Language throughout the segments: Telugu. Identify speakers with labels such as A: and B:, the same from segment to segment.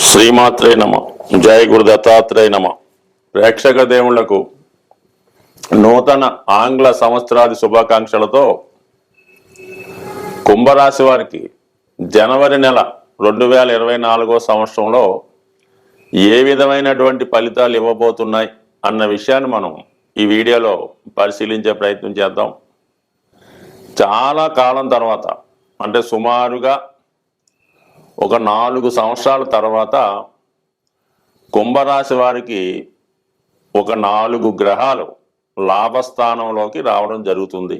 A: శ్రీమాత్రే నమ. జయ గురు దత్తాత్రేయ నమ. ప్రేక్షక దేవుళ్ళకు నూతన ఆంగ్ల సంవత్సరాది శుభాకాంక్షలతో కుంభరాశి వారికి జనవరి నెల రెండు వేల ఇరవై నాలుగో సంవత్సరంలో ఏ విధమైనటువంటి ఫలితాలు ఇవ్వబోతున్నాయి అన్న విషయాన్ని మనం ఈ వీడియోలో పరిశీలించే ప్రయత్నం చేద్దాం. చాలా కాలం తర్వాత అంటే సుమారుగా ఒక నాలుగు సంవత్సరాల తర్వాత కుంభరాశి వారికి ఒక నాలుగు గ్రహాలు లాభస్థానంలోకి రావడం జరుగుతుంది.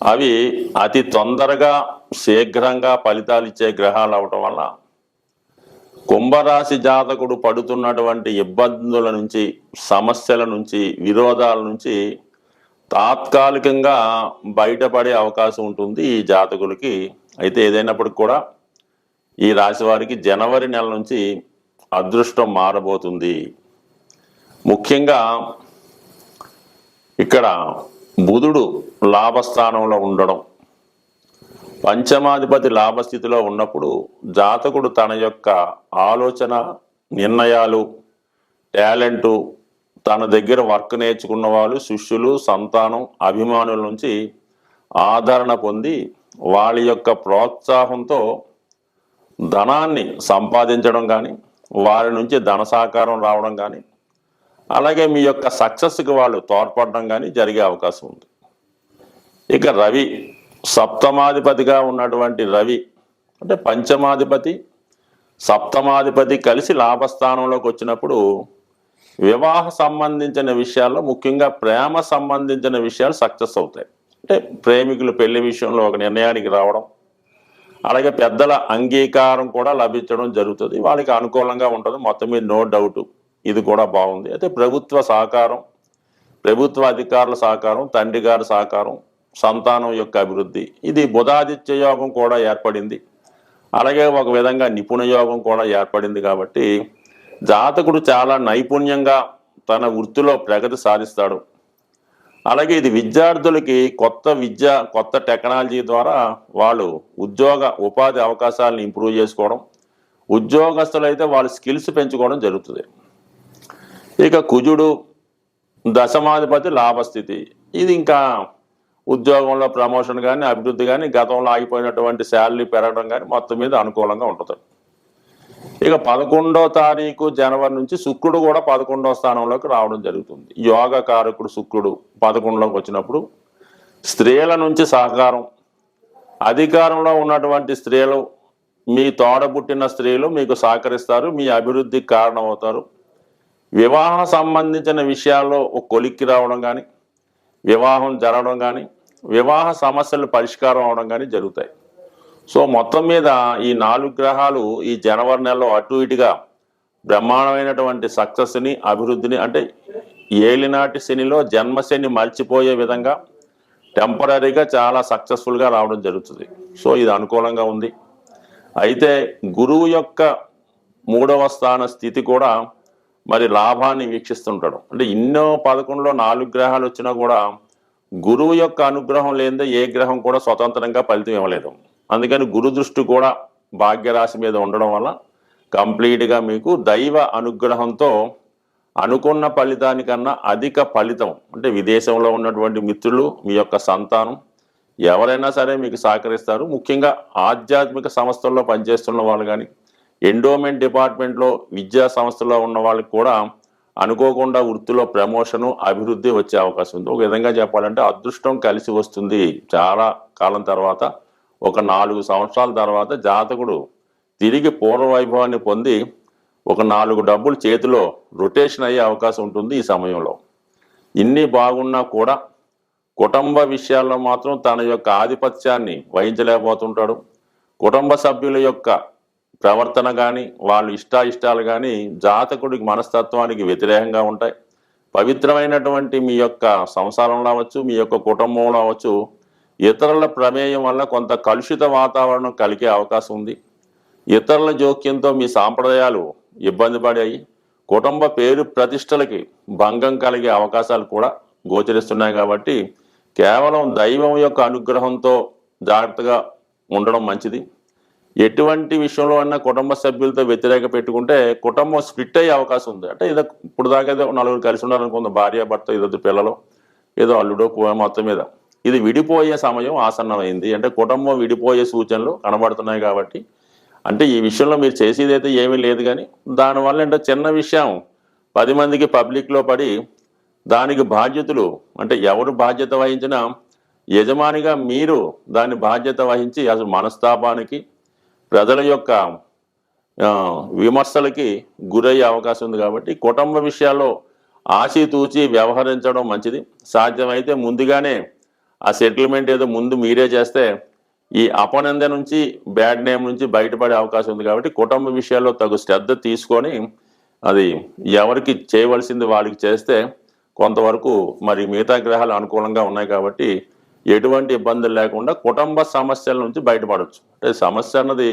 A: అవి అతి తొందరగా శీఘ్రంగా ఫలితాలు ఇచ్చే గ్రహాలు అవటం వల్ల కుంభరాశి జాతకుడు పడుతున్నటువంటి ఇబ్బందుల నుంచి సమస్యల నుంచి విరోధాల నుంచి తాత్కాలికంగా బయటపడే అవకాశం ఉంటుంది ఈ జాతకులకి. అయితే ఏదైనప్పటికి కూడా ఈ రాశి వారికి జనవరి నెల నుంచి అదృష్టం మారబోతుంది. ముఖ్యంగా ఇక్కడ బుధుడు లాభస్థానంలో ఉండడం పంచమాధిపతి లాభస్థితిలో ఉన్నప్పుడు జాతకుడు తన యొక్క ఆలోచన నిర్ణయాలు టాలెంటు తన దగ్గర వర్క్ నేర్చుకున్న వాళ్ళు శిష్యులు సంతానం అభిమానుల నుంచి ఆదరణ పొంది వాళ్ళ యొక్క ప్రోత్సాహంతో ధనాన్ని సంపాదించడం కానీ వారి నుంచి ధన సహకారం రావడం కానీ అలాగే మీ యొక్క సక్సెస్కి వాళ్ళు తోడ్పడడం కానీ జరిగే అవకాశం ఉంది. ఇక రవి సప్తమాధిపతిగా ఉన్నటువంటి రవి అంటే పంచమాధిపతి సప్తమాధిపతి కలిసి లాభస్థానంలోకి వచ్చినప్పుడు వివాహ సంబంధించిన విషయాల్లో ముఖ్యంగా ప్రేమ సంబంధించిన విషయాలు సక్సెస్ అవుతాయి. అంటే ప్రేమికులు పెళ్ళి విషయంలో ఒక నిర్ణయానికి రావడం అలాగే పెద్దల అంగీకారం కూడా లభించడం జరుగుతుంది. వాళ్ళకి అనుకూలంగా ఉంటుంది. మొత్తం మీద నో డౌట్. ఇది కూడా బాగుంది. అయితే ప్రభుత్వ సహకారం ప్రభుత్వ అధికారుల సహకారం తండ్రి గారి సహకారం సంతానం యొక్క అభివృద్ధి. ఇది బుధాదిత్య యోగం కూడా ఏర్పడింది. అలాగే ఒక విధంగా నిపుణ యోగం కూడా ఏర్పడింది కాబట్టి జాతకుడు చాలా నైపుణ్యంగా తన వృత్తిలో ప్రగతి సాధిస్తాడు. అలాగే ఇది విద్యార్థులకి కొత్త విద్య కొత్త టెక్నాలజీ ద్వారా వాళ్ళు ఉద్యోగ ఉపాధి అవకాశాలను ఇంప్రూవ్ చేసుకోవడం ఉద్యోగస్తులు అయితే వాళ్ళ స్కిల్స్ పెంచుకోవడం జరుగుతుంది. ఇక కుజుడు దశమాధిపతి లాభస్థితి. ఇది ఇంకా ఉద్యోగంలో ప్రమోషన్ కానీ అభివృద్ధి కానీ గతంలో ఆగిపోయినటువంటి శాలరీ పెరగడం కానీ మొత్తం మీద అనుకూలంగా ఉంటుంది. ఇక పదకొండో తారీఖు జనవరి నుంచి శుక్రుడు కూడా పదకొండో స్థానంలోకి రావడం జరుగుతుంది. యోగ కారకుడు శుక్రుడు పదకొండులోకి వచ్చినప్పుడు స్త్రీల నుంచి సహకారం. అధికారంలో ఉన్నటువంటి స్త్రీలు మీ తోడబుట్టిన స్త్రీలు మీకు సహకరిస్తారు మీ అభివృద్ధికి కారణమవుతారు. వివాహం సంబంధించిన విషయాల్లో ఒక కొలిక్కి రావడం కానీ వివాహం జరగడం కానీ వివాహ సమస్యలు పరిష్కారం అవడం కానీ జరుగుతాయి. సో మొత్తం మీద ఈ నాలుగు గ్రహాలు ఈ జనవరి నెలలో అటు ఇటుగా బ్రహ్మాండమైనటువంటి సక్సెస్ని అభివృద్ధిని అంటే ఏలినాటి శనిలో జన్మశని మర్చిపోయే విధంగా టెంపరీగా చాలా సక్సెస్ఫుల్గా రావడం జరుగుతుంది. సో ఇది అనుకూలంగా ఉంది. అయితే గురువు యొక్క మూడవ స్థాన స్థితి కూడా మరి లాభాన్ని వీక్షిస్తుంటాడు. అంటే ఎన్నో పదకొండులో నాలుగు గ్రహాలు వచ్చినా కూడా గురువు యొక్క అనుగ్రహం లేనిదే ఏ గ్రహం కూడా స్వతంత్రంగా ఫలితం ఇవ్వలేదు. అందుకని గురు దృష్టి కూడా భాగ్యరాశి మీద ఉండడం వల్ల కంప్లీట్గా మీకు దైవ అనుగ్రహంతో అనుకున్న ఫలితానికన్నా అధిక ఫలితం అంటే విదేశంలో ఉన్నటువంటి మిత్రులు మీ యొక్క సంతానం ఎవరైనా సరే మీకు సహకరిస్తారు. ముఖ్యంగా ఆధ్యాత్మిక సంస్థల్లో పనిచేస్తున్న వాళ్ళు కానీ ఎండోమెంట్ డిపార్ట్మెంట్లో విద్యా సంస్థలో ఉన్న వాళ్ళకి కూడా అనుకోకుండా వృత్తిలో ప్రమోషను అభివృద్ధి వచ్చే అవకాశం ఉంది. ఒక విధంగా చెప్పాలంటే అదృష్టం కలిసి వస్తుంది. చాలా కాలం తర్వాత ఒక నాలుగు సంవత్సరాల తర్వాత జాతకుడు తిరిగి పూర్వ వైభవాన్ని పొంది ఒక నాలుగు డబ్బులు చేతిలో రొటేషన్ అయ్యే అవకాశం ఉంటుంది ఈ సమయంలో. ఇన్ని బాగున్నా కూడా కుటుంబ విషయాల్లో మాత్రం తన యొక్క ఆధిపత్యాన్ని వహించలేకపోతుంటాడు. కుటుంబ సభ్యుల యొక్క ప్రవర్తన కానీ వాళ్ళ ఇష్టాయిష్టాలు కానీ జాతకుడికి మనస్తత్వానికి వ్యతిరేకంగా ఉంటాయి. పవిత్రమైనటువంటి మీ యొక్క సంసారంలో అవ్వచ్చు మీ యొక్క కుటుంబంలో అవ్వచ్చు ఇతరుల ప్రమేయం వల్ల కొంత కలుషిత వాతావరణం కలిగే అవకాశం ఉంది. ఇతరుల జోక్యంతో మీ సాంప్రదాయాలు ఇబ్బంది పడాయి. కుటుంబ పేరు ప్రతిష్టలకి భంగం కలిగే అవకాశాలు కూడా గోచరిస్తున్నాయి కాబట్టి కేవలం దైవం యొక్క అనుగ్రహంతో జాగ్రత్తగా ఉండడం మంచిది. ఎటువంటి విషయంలో అన్నా కుటుంబ సభ్యులతో వ్యతిరేక పెట్టుకుంటే కుటుంబం స్ప్లిట్ అయ్యే అవకాశం ఉంది. అంటే ఏదో ఇప్పుడు దాకా ఏదో నలుగురు కలిసి ఉన్నారనుకుందాం భార్య భర్త ఇద్దరు పిల్లలు ఏదో అల్లుడో కూ- మొత్తం మీద. ఇది విడిపోయే సమయం ఆసన్నమైంది. అంటే కుటుంబం విడిపోయే సూచనలు కనబడుతున్నాయి కాబట్టి. అంటే ఈ విషయంలో మీరు చేసేది అయితే ఏమీ లేదు కానీ దానివల్ల అంటే చిన్న విషయం. పది మందికి పబ్లిక్లో పడి దానికి బాధ్యతలు అంటే ఎవరు బాధ్యత వహించినా యజమానిగా మీరు దాని బాధ్యత వహించి అసలు మనస్తాపానికి ప్రజల యొక్క విమర్శలకి గురయ్యే అవకాశం ఉంది కాబట్టి కుటుంబ విషయాల్లో ఆచితూచి వ్యవహరించడం మంచిది. సాధ్యమైతే ముందుగానే ఆ సెటిల్మెంట్ ఏదో ముందు మీరే చేస్తే ఈ అపనంద నుంచి బ్యాడ్ నేమ్ నుంచి బయటపడే అవకాశం ఉంది కాబట్టి కుటుంబ విషయాల్లో తగు శ్రద్ధ తీసుకొని అది ఎవరికి చేయవలసింది వాళ్ళకి చేస్తే కొంతవరకు మరి మిగతా గ్రహాలు అనుకూలంగా ఉన్నాయి కాబట్టి ఎటువంటి ఇబ్బందులు లేకుండా కుటుంబ సమస్యల నుంచి బయటపడవచ్చు అంటే సమస్య అన్నది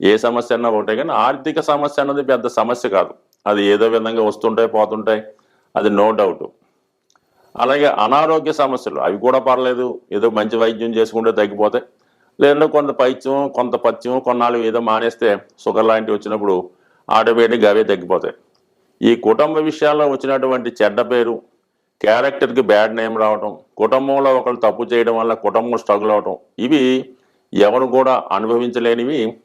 A: ఏ సమస్య అన్నా ఒకటే కానీ ఆర్థిక సమస్య అన్నది పెద్ద సమస్య కాదు. అది ఏదో విధంగా వస్తుంటాయి పోతుంటాయి. అది నో డౌట్. అలాగే అనారోగ్య సమస్యలు అవి కూడా పర్లేదు. ఏదో మంచి వైద్యం చేసుకుంటే తగ్గిపోతాయి. లేదంటే కొంత పైత్యం కొంత పత్యం కొన్నాళ్ళు ఏదో మానేస్తే షుగర్ లాంటివి వచ్చినప్పుడు ఆటోమేటిక్గా అవే తగ్గిపోతాయి. ఈ కుటుంబ విషయాల్లో వచ్చినటువంటి చెడ్డ పేరు క్యారెక్టర్కి బ్యాడ్ నేమ్ రావటం కుటుంబంలో ఒకరు తప్పు చేయడం వల్ల కుటుంబం స్ట్రగుల్ అవటం ఇవి ఎవరు కూడా అనుభవించలేనివి.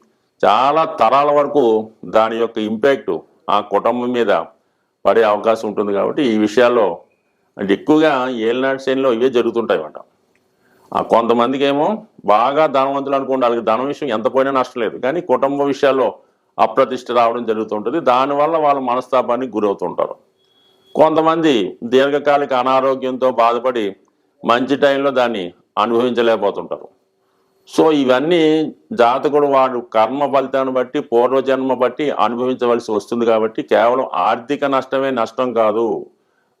A: చాలా తరాల వరకు దాని యొక్క ఇంపాక్ట్ ఆ కుటుంబం మీద పడే అవకాశం ఉంటుంది కాబట్టి ఈ విషయాల్లో అంటే ఎక్కువగా ఏలినాటి శ్రేణిలో ఇవే జరుగుతుంటాయి అన్నమాట కొంతమందికి ఏమో బాగా ధనవంతులు అనుకోండి వాళ్ళకి ధనం విషయం ఎంత పోయినా నష్టం లేదు. కానీ కుటుంబ విషయాల్లో అప్రతిష్ట రావడం జరుగుతుంటుంది. దానివల్ల వాళ్ళ మనస్తాపానికి గురవుతుంటారు. కొంతమంది దీర్ఘకాలిక అనారోగ్యంతో బాధపడి మంచి టైంలో దాన్ని అనుభవించలేకపోతుంటారు. సో ఇవన్నీ జాతకుడు వాడు కర్మ ఫలితాన్ని బట్టి పూర్వజన్మ బట్టి అనుభవించవలసి వస్తుంది కాబట్టి కేవలం ఆర్థిక నష్టమే నష్టం కాదు.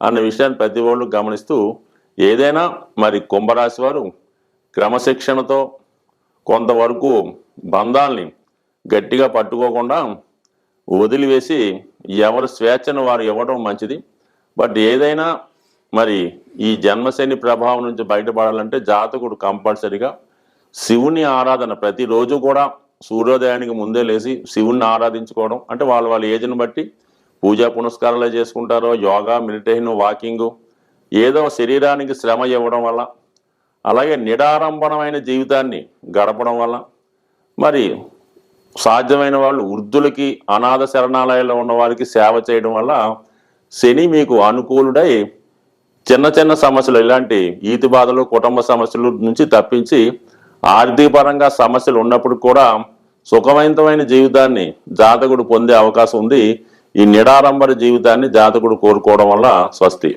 A: అన్న విషయాన్ని ప్రతి వాళ్ళు గమనిస్తూ ఏదైనా మరి కుంభరాశి వారు క్రమశిక్షణతో కొంతవరకు బంధాల్ని గట్టిగా పట్టుకోకుండా వదిలివేసి ఎవరి స్వేచ్ఛను వారు ఇవ్వడం మంచిది. బట్ ఏదైనా మరి ఈ జన్మశని ప్రభావం నుంచి బయటపడాలంటే జాతకుడు కంపల్సరిగా శివుని ఆరాధన ప్రతిరోజు కూడా సూర్యోదయానికి ముందే లేచి శివుణ్ణి ఆరాధించుకోవడం. అంటే వాళ్ళ వాళ్ళ ఏజ్ని బట్టి పూజా పునస్కారాలు చేసుకుంటారో యోగా మెడిటేషన్ వాకింగ్ ఏదో శరీరానికి శ్రమ ఇవ్వడం వల్ల అలాగే నిడారంభణమైన జీవితాన్ని గడపడం వల్ల మరి సాధ్యమైన వాళ్ళు వృద్ధులకి అనాథ శరణాలయాల్లో ఉన్న వారికి సేవ చేయడం వల్ల శని మీకు అనుకూలుడై చిన్న చిన్న సమస్యలు ఇలాంటి ఈతి బాధలు కుటుంబ సమస్యల నుంచి తప్పించి ఆర్థికపరంగా సమస్యలు ఉన్నప్పుడు కూడా సుఖవంతమైన జీవితాన్ని జాతకుడు పొందే అవకాశం ఉంది. ఈ నిడారంభర జీవితాన్ని జాతకుడు కోరుకోవడం వల్ల స్వస్తి.